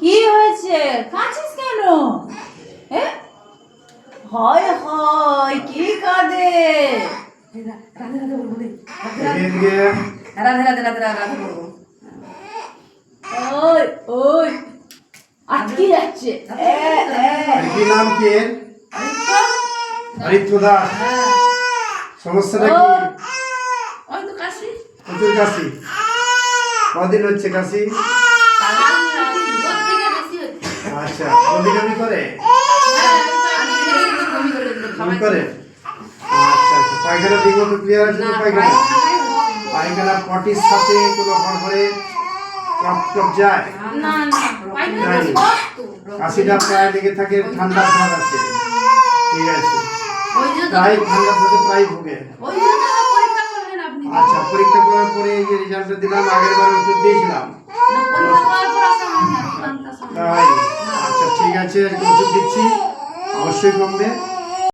কি হয়েছে? কাঁদছিস কেন? হয় হয় কি কাঁদে? রাধে রাধে বলব রে। রাধে রাধে। রাধে রাধে রাধে বলব। ওই ওই আটকে যাচ্ছে? এ, এ। আর কি নাম কি এর? দাস সমস্যাটা কি? ওই তো কাশি। প্রচুর কাশি। কদিন হচ্ছে কাশি? আচ্ছা করে? করে। আচ্ছা আচ্ছা। পায়খানা ঠিক মতো ক্লিয়ার আছে পায়খানা? পায়খানা পটির সাথে কোনো হড়হড়ে টপ টপ যায়? না না। কাশিটা প্রায় লেগে থাকে ঠান্ডা ভাব আছে। ঠিক আছে। প্রায় ঠান্ডা থাকে প্রায় ভোগে। আচ্ছা পরীক্ষা করার পরে এই যে রেজাল্টটা দিলাম আগের বার ওষুধ দিয়েছিলাম। ঠিক আছে দিচ্ছি। অবশ্যই কমবে।